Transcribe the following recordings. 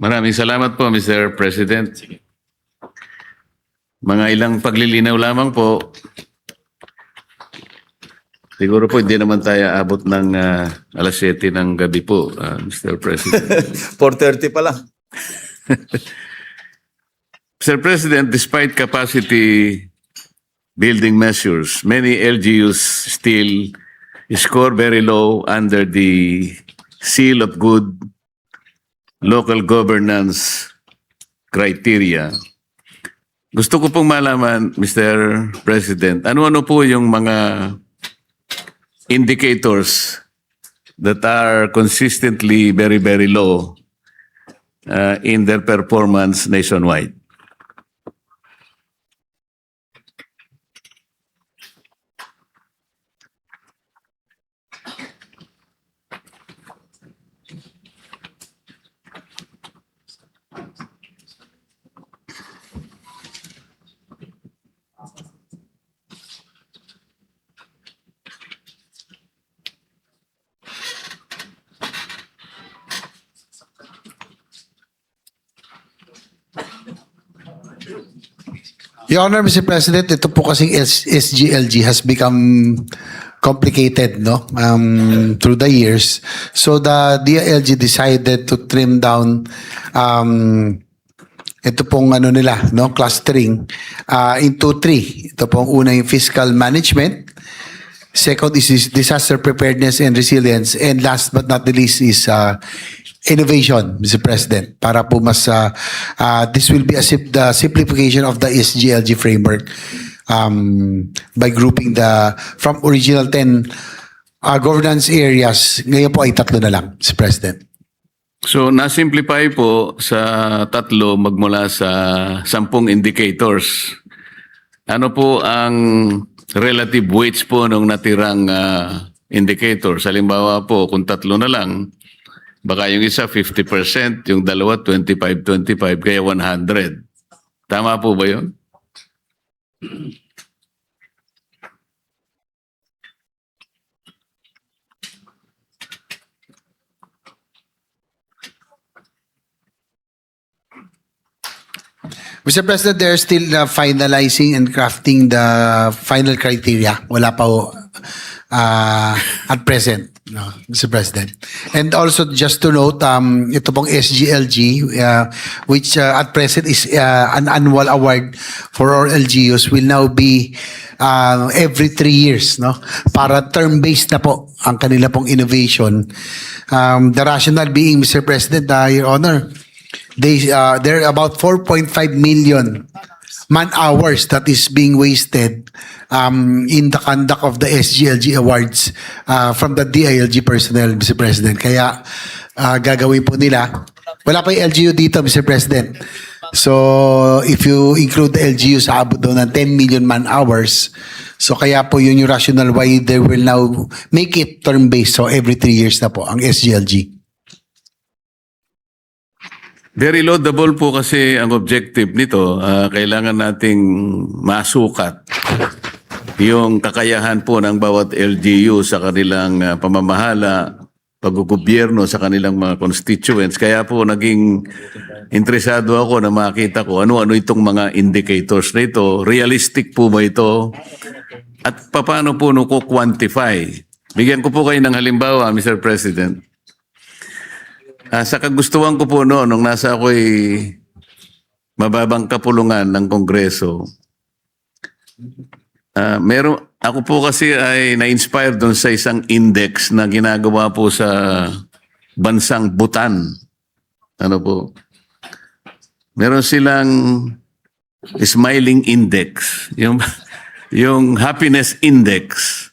Maraming salamat po, Mr. President. Mga ilang paglilinaw lamang po. Siguro po hindi naman tayo abot ng ah, alas 7 ng gabi po, ah, Mr. President. 4.30 pa lang. Mr. President, despite capacity building measures, many LGUs still score very low under the seal of good local governance criteria. Gusto ko pong malaman, Mr. President, ano-ano po yung mga indicators that are consistently very, very low uh, in their performance nationwide? Your Honor, Mr. President, ito po kasing SGLG has become complicated no um, through the years. So the DILG decided to trim down um, ito pong ano nila, no, clustering uh, into three. Ito pong una yung fiscal management, Second is disaster preparedness and resilience. And last but not the least is uh, innovation, Mr. President. Para po mas, uh, uh, this will be a the simplification of the SGLG framework um, by grouping the, from original 10 uh, governance areas, ngayon po ay tatlo na lang, Mr. President. So, na-simplify po sa tatlo magmula sa sampung indicators. Ano po ang relative weights po ng natirang ah, indicators? Halimbawa po, kung tatlo na lang, baka yung isa 50%, yung dalawa 25-25, kaya 100. Tama po ba yun? Mr. President, they're still uh, finalizing and crafting the final criteria. Wala pa ho, uh, at present, no, Mr. President. And also, just to note, um, ito pong SGLG, uh, which uh, at present is uh, an annual award for our LGUs, will now be uh, every three years, no? Para term-based na po ang kanila pong innovation. Um, the rationale being, Mr. President, uh, Your Honor, they uh, there are about 4.5 million man hours that is being wasted um, in the conduct of the SGLG awards uh, from the DILG personnel, Mr. President. Kaya uh, gagawin po nila. Wala pa yung LGU dito, Mr. President. So, if you include the LGU sa abot daw ng 10 million man hours, so kaya po yun yung rational why they will now make it term-based. So, every three years na po ang SGLG. Very laudable po kasi ang objective nito. Ah, kailangan nating masukat yung kakayahan po ng bawat LGU sa kanilang ah, pamamahala, paggugobyerno sa kanilang mga constituents. Kaya po naging interesado ako na makita ko ano-ano itong mga indicators na ito. Realistic po ba ito? At paano po no ko quantify? Bigyan ko po kayo ng halimbawa, Mr. President. Ah, sa kagustuhan ko po noon, nung nasa ako'y mababang kapulungan ng Kongreso, ah, meron, ako po kasi ay na-inspire doon sa isang index na ginagawa po sa bansang Bhutan. Ano po? Meron silang smiling index, yung, yung happiness index.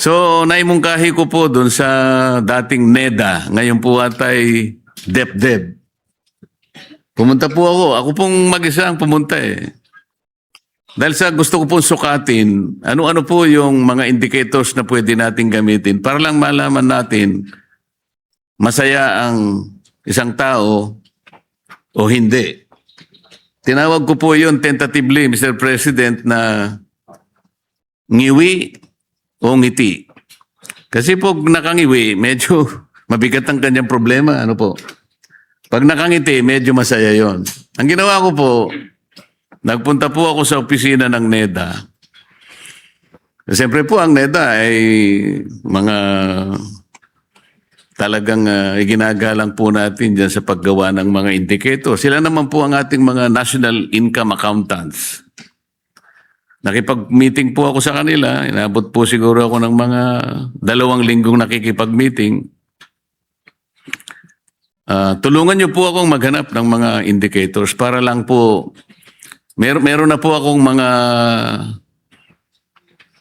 So, naimungkahi ko po doon sa dating NEDA. Ngayon po atay DepDep. Pumunta po ako. Ako pong mag-isa ang pumunta eh. Dahil sa gusto ko pong sukatin, ano-ano po yung mga indicators na pwede natin gamitin para lang malaman natin masaya ang isang tao o hindi. Tinawag ko po yun tentatively, Mr. President, na ngiwi o ngiti. Kasi po nakangiwi, medyo mabigat ang kanyang problema. Ano po? Pag nakangiti, medyo masaya yon. Ang ginawa ko po, nagpunta po ako sa opisina ng NEDA. Siyempre po, ang NEDA ay mga talagang uh, iginagalang po natin dyan sa paggawa ng mga indicator. Sila naman po ang ating mga national income accountants. Nakipag-meeting po ako sa kanila. Inabot po siguro ako ng mga dalawang linggong nakikipag-meeting. Ah, tulungan niyo po akong maghanap ng mga indicators para lang po mer meron na po akong mga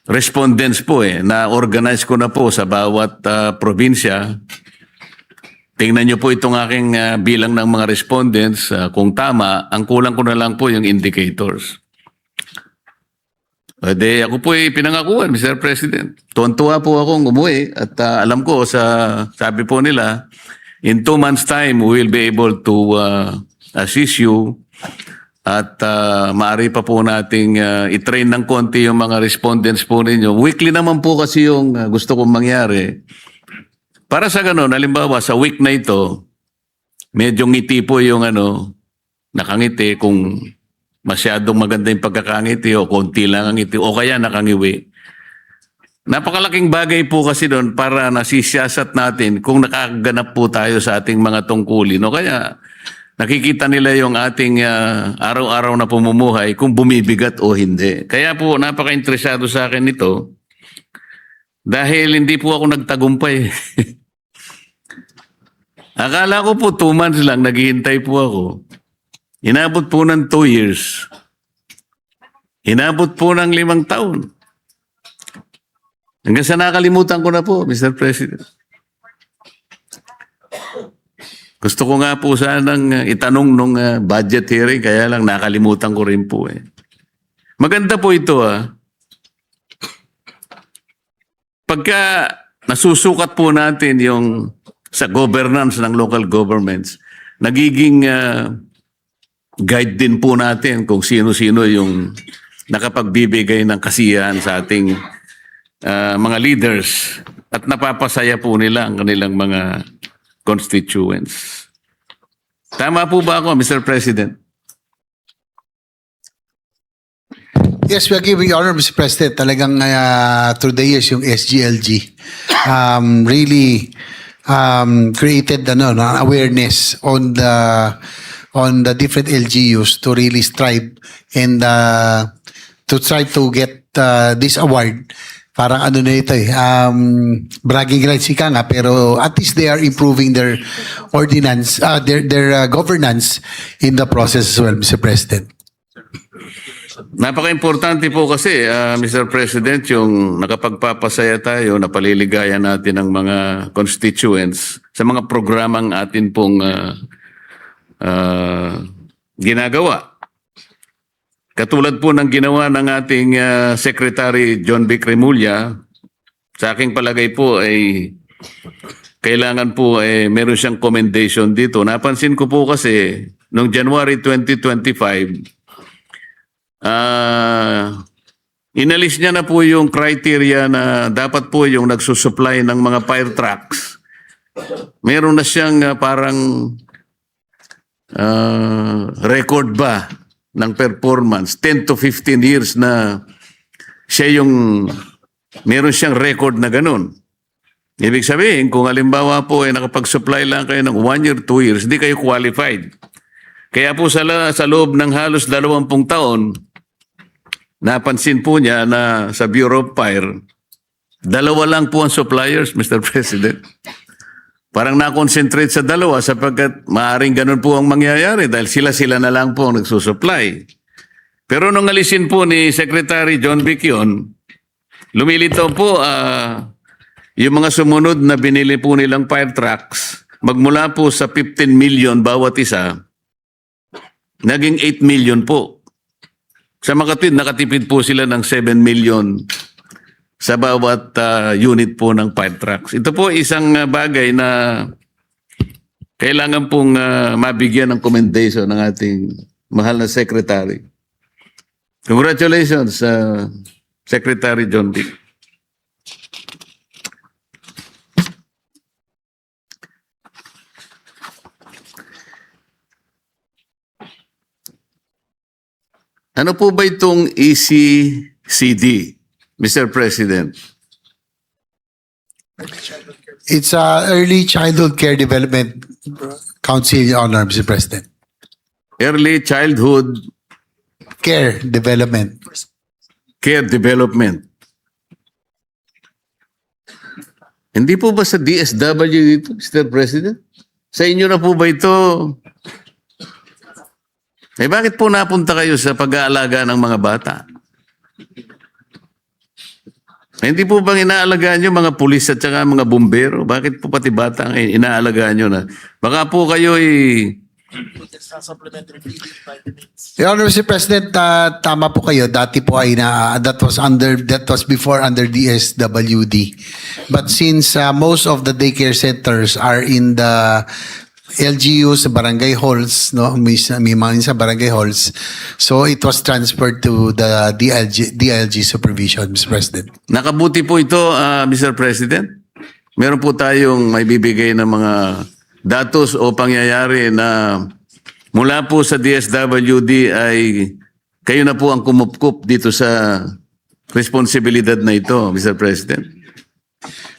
respondents po eh na organize ko na po sa bawat ah, probinsya. Tingnan niyo po itong aking ah, bilang ng mga respondents Ah, kung tama, ang kulang ko na lang po yung indicators. O de, ako po ay pinangakuan, Mr. President. Tuwan-tuwa po akong umuwi at ah, alam ko sa sabi po nila, in two months time, we will be able to uh, assist you at uh, maaari pa po nating uh, i-train ng konti yung mga respondents po ninyo. Weekly naman po kasi yung uh, gusto kong mangyari. Para sa ganun, halimbawa sa week na ito, medyo ngiti po yung ano, nakangiti kung masyadong maganda yung pagkakangiti o konti lang ang ngiti o kaya nakangiwi. Napakalaking bagay po kasi doon para nasisiyasat natin kung nakaganap po tayo sa ating mga tungkulin. O kaya nakikita nila yung ating ah, araw-araw na pumumuhay kung bumibigat o hindi. Kaya po napaka-interesado sa akin ito dahil hindi po ako nagtagumpay. Akala ko po two months lang, naghihintay po ako. Inabot po ng two years. Inabot po ng limang taon. Hanggang sa nakalimutan ko na po, Mr. President. Gusto ko nga po sanang uh, itanong nung uh, budget hearing, kaya lang nakalimutan ko rin po eh. Maganda po ito ah. Pagka nasusukat po natin yung sa governance ng local governments, nagiging uh, guide din po natin kung sino-sino yung nakapagbibigay ng kasiyahan sa ating uh, mga leaders at napapasaya po nila ang kanilang mga constituents. Tama po ba ako, Mr. President? Yes, we are giving you honor, Mr. President. Talagang uh, through the years, yung SGLG um, really um, created ano, no, awareness on the on the different LGUs to really strive and uh, to try to get uh, this award. Parang ano na ito eh, um, bragging rights ika nga, pero at least they are improving their ordinance, uh, their, their uh, governance in the process as well, Mr. President. Napaka-importante po kasi, ah, Mr. President, yung nakapagpapasaya tayo, napaliligayan natin ang mga constituents sa mga programang atin pong ah, ah, ginagawa. Katulad po ng ginawa ng ating ah, Secretary John B. Cremulya, sa aking palagay po ay kailangan po eh, meron siyang commendation dito. Napansin ko po kasi noong January 2025, Ah, inalis niya na po yung criteria na dapat po yung nagsusupply ng mga fire trucks. Meron na siyang ah, parang ah, record ba ng performance 10 to 15 years na siya yung meron siyang record na ganun. Ibig sabihin, kung halimbawa po ay nakapag-supply lang kayo ng 1 year, 2 years, hindi kayo qualified. Kaya po sa, sa loob ng halos 20 taon, Napansin po niya na sa Bureau of Fire, dalawa lang po ang suppliers, Mr. President. Parang na-concentrate sa dalawa sapagkat maaring ganun po ang mangyayari dahil sila-sila na lang po ang nagsusupply. Pero nung alisin po ni Secretary John Vic yun, lumilitaw po ah, yung mga sumunod na binili po nilang fire trucks, magmula po sa 15 million bawat isa, naging 8 million po. Sa Makatwid, nakatipid po sila ng 7 million sa bawat uh, unit po ng fire trucks. Ito po isang ah, bagay na kailangan pong uh, mabigyan ng commendation ng ating mahal na secretary. Congratulations, uh, Secretary John Dick. Ano po ba itong ECCD? Mr. President? It's a Early Childhood Care Development Council, Your Honor, Mr. President. Early Childhood Care Development. Care Development. Hindi po ba sa DSW dito, Mr. President? Sa inyo na po ba ito? Eh bakit po napunta kayo sa pag-aalaga ng mga bata? Hindi po bang inaalagaan nyo mga pulis at saka mga bumbero? Bakit po pati bata ang inaalagaan nyo na? Baka po kayo eh, Your Honor, Mr. President, ah, tama po kayo. Dati po ay na, that was under, that was before under DSWD. But since ah, most of the daycare centers are in the LGU sa barangay halls, no? May, may mga sa barangay halls. So it was transferred to the DLG, DLG supervision, Mr. President. Nakabuti po ito, ah, Mr. President. Meron po tayong may bibigay ng mga datos o pangyayari na mula po sa DSWD ay kayo na po ang kumupkup dito sa responsibilidad na ito, Mr. President.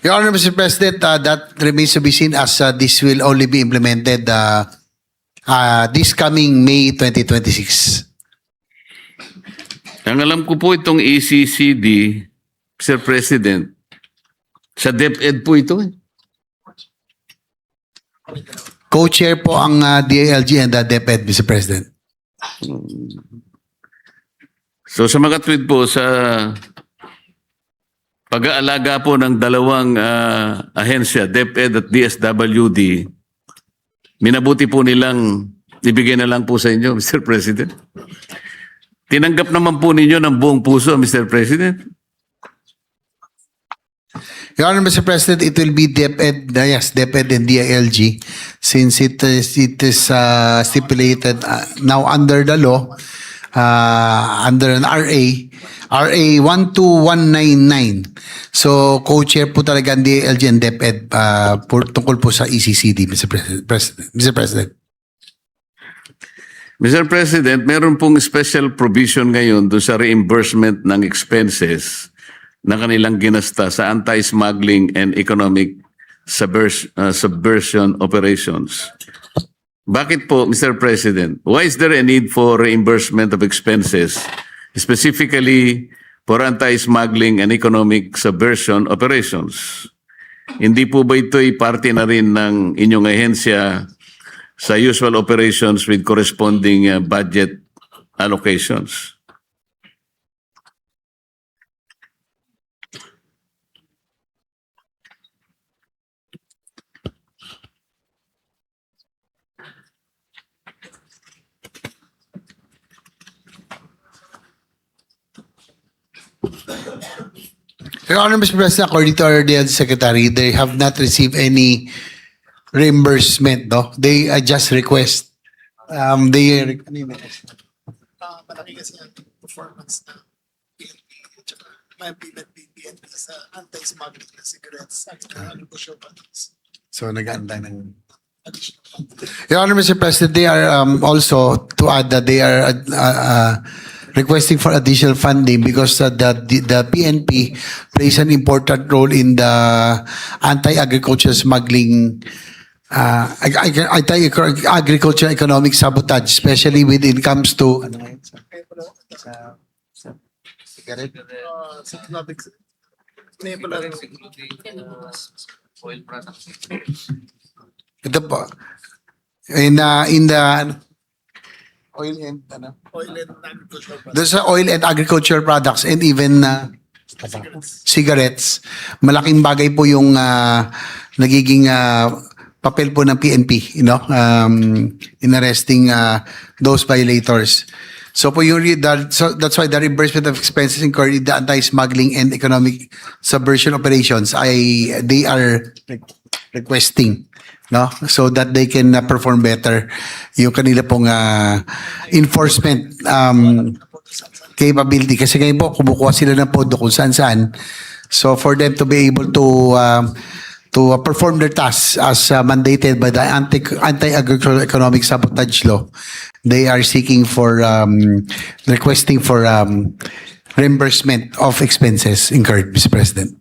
Your Honor, Mr. President, uh, that remains to be seen as uh, this will only be implemented uh, uh, this coming May 2026. Ang alam ko po itong ECCD, Mr. President, sa DepEd po ito eh. Co-chair po ang uh, DILG and the DepEd, Mr. President. So sa mga tweet po sa pag-aalaga po ng dalawang ah, ahensya, DepEd at DSWD, minabuti po nilang ibigay na lang po sa inyo, Mr. President. Tinanggap naman po ninyo ng buong puso, Mr. President. Your Honor, Mr. President, it will be DepEd, uh, yes, DepEd and DILG since it is, it is uh, stipulated uh, now under the law, uh, under an RA, RA 12199. So, co-chair po talaga ang DILG and DepEd uh, por, tungkol po sa ECCD, Mr. President. Mr. President. Mr. President, meron pong special provision ngayon doon sa reimbursement ng expenses na kanilang ginasta sa anti-smuggling and economic subvers- uh, subversion operations. Bakit po, Mr. President? Why is there a need for reimbursement of expenses, specifically for anti-smuggling and economic subversion operations? Hindi po ba ito'y parte na rin ng inyong ahensya sa usual operations with corresponding uh, budget allocations. Your Honor, Mr. President, according to our DILG Secretary, they have not received any reimbursement, no? They uh, just request, um, they, ano yun? uh, malaki kasi ang performance ng PNP tsaka may PNP sa anti-smuggling ng cigarettes at uh, negosyo products. So, nag-aantay ng... Your Honor, Mr. President, they are um, also, to add that they are uh, uh, requesting for additional funding because uh, the, the PNP plays an important role in the anti-agriculture smuggling uh, ag- ag- anti-agriculture economic sabotage, especially when it comes to oil products. In, uh, in the oil and ano? oil and agricultural products. Doon sa oil and agriculture products and even uh, cigarettes, malaking bagay po yung uh, nagiging uh, papel po ng PNP, you know, um, in arresting uh, those violators. So po yung that, so that's why the reimbursement of expenses incurred in the anti-smuggling and economic subversion operations ay they are re- requesting no so that they can uh, perform better yung kanila pong uh, enforcement um, capability kasi ngayon po kumukuha sila ng pondo kung saan saan so for them to be able to um, to uh, perform their tasks as uh, mandated by the anti anti-agricultural economic sabotage law. They are seeking for um, requesting for um, reimbursement of expenses incurred, Mr. President.